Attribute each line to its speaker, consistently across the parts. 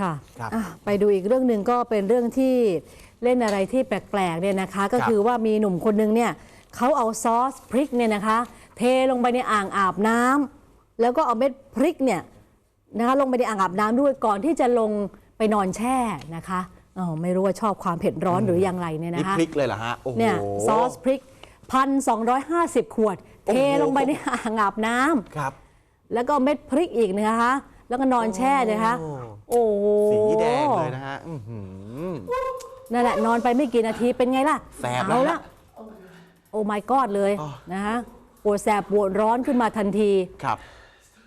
Speaker 1: ค่ะ
Speaker 2: ครับ
Speaker 1: อะไปดูอีกเรื่องหนึ่งก็เป็นเรื่องที่เล่นอะไรที่แปลกๆเนี่ยนะคะ ก็
Speaker 2: ครับ
Speaker 1: คือว่ามีหนุ่มคนนึงเนี่ยเขาเอาซอสพริกเนี่ยนะคะ เทลงไปในอ่างอาบน้ำแล้วก็เอาเม็ดพริกเนี่ยนะคะลงไปในอ่างอาบน้ำด้วยก่อนที่จะลงไปนอนแช่นะคะอ๋อไม่รู้ว่าชอบความเผ็ดร้อนหรืออย่างไรเนี่ย
Speaker 2: นี่
Speaker 1: นะคะ
Speaker 2: พริกเลยเหรอฮะ โอ้โห
Speaker 1: เนี่ยซอสพริกพันสองขวด
Speaker 2: โอ้
Speaker 1: เท
Speaker 2: โห
Speaker 1: ลงไปในอ่างอาบน้ำ
Speaker 2: ครับ
Speaker 1: แล้วก็เม็ดพริกอีกนะคะ แล้วก็นอนแช่นะคะ
Speaker 2: โอ้
Speaker 1: โอ้โห
Speaker 2: สีแดงเลยนะฮะอื้อหือ
Speaker 1: นั่นแหละนอนไปไม่กี่นาทีเป็นไงล่ะ
Speaker 2: แสบ
Speaker 1: เอา
Speaker 2: แล้ว
Speaker 1: ละโอ้ my god เลย
Speaker 2: อ๋อ
Speaker 1: นะคะปวดแสบปวดร้อนขึ้นมาทันที
Speaker 2: ครับ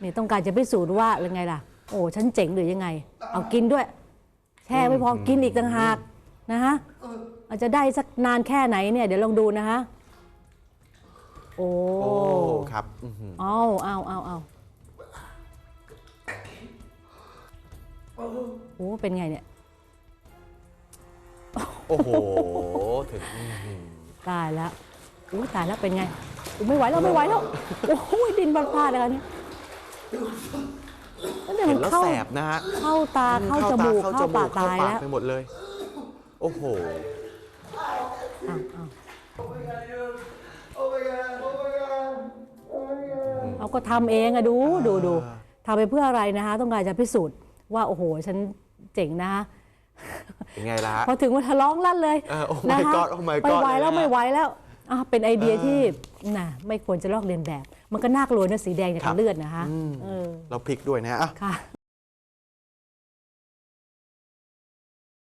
Speaker 1: นี่ต้องการจะพิสูจน์ว่ายังไงล่ะ โอ้ฉันเจ๋งหรือยังไง เอากินด้วย แช่ไม่พอกินอีกต่างหากนะคะอาจจะได้สักนานแค่ไหนเนี่ยเดี๋ยวลองดูนะคะโอ้
Speaker 2: โอ้ ครับอื้อหือ
Speaker 1: เอาเอาเอาเอา โอ้เป็นไงเนี่ย
Speaker 2: โอ้โห ถึงอื้อหือ
Speaker 1: ตายแล้วอู้ตายแล้วเป็นไงอู้ไม่ไหวแล้วไม่ไหวแล้ว โอ้โหดินบานพลาดเลยค่ะเนี่ยแล้วเนี่ย
Speaker 2: เห็
Speaker 1: มันน
Speaker 2: แล้ว
Speaker 1: เข้า
Speaker 2: แสบนะฮะ
Speaker 1: เข้าตาเข้าจมูก
Speaker 2: เข้า
Speaker 1: เข้า
Speaker 2: จมู
Speaker 1: ปาก
Speaker 2: กเข้า
Speaker 1: ตาย
Speaker 2: ปาก
Speaker 1: แล้ว
Speaker 2: ไปหมดเลย โอ้โห
Speaker 1: อ้าวอ้าวเอาก็ทำเองอะดูดูดูทำไปเพื่ออะไรนะคะ ต้องการจะพิสูจน์ ว่าโอ้โหฉันเจ๋งนะคะ
Speaker 2: เป็นไงล่ะฮะ
Speaker 1: พอถึงวันทะร้องลั่นเลย
Speaker 2: เออ oh my
Speaker 1: นะคะ
Speaker 2: god oh my god
Speaker 1: ไม่ไหวแล้ว
Speaker 2: เลยนะ
Speaker 1: ไม่ไหวแล้วอะเป็นไอเดียที่น่ะไม่ควรจะลอกเลียนแบบ มันก็น่ากลัวนะสีแดงอย่าง
Speaker 2: ครั
Speaker 1: กับบเลือดนะคะ
Speaker 2: อืม
Speaker 1: เออ
Speaker 2: เราพริกด้วยนะฮะอะ
Speaker 1: ค่ะ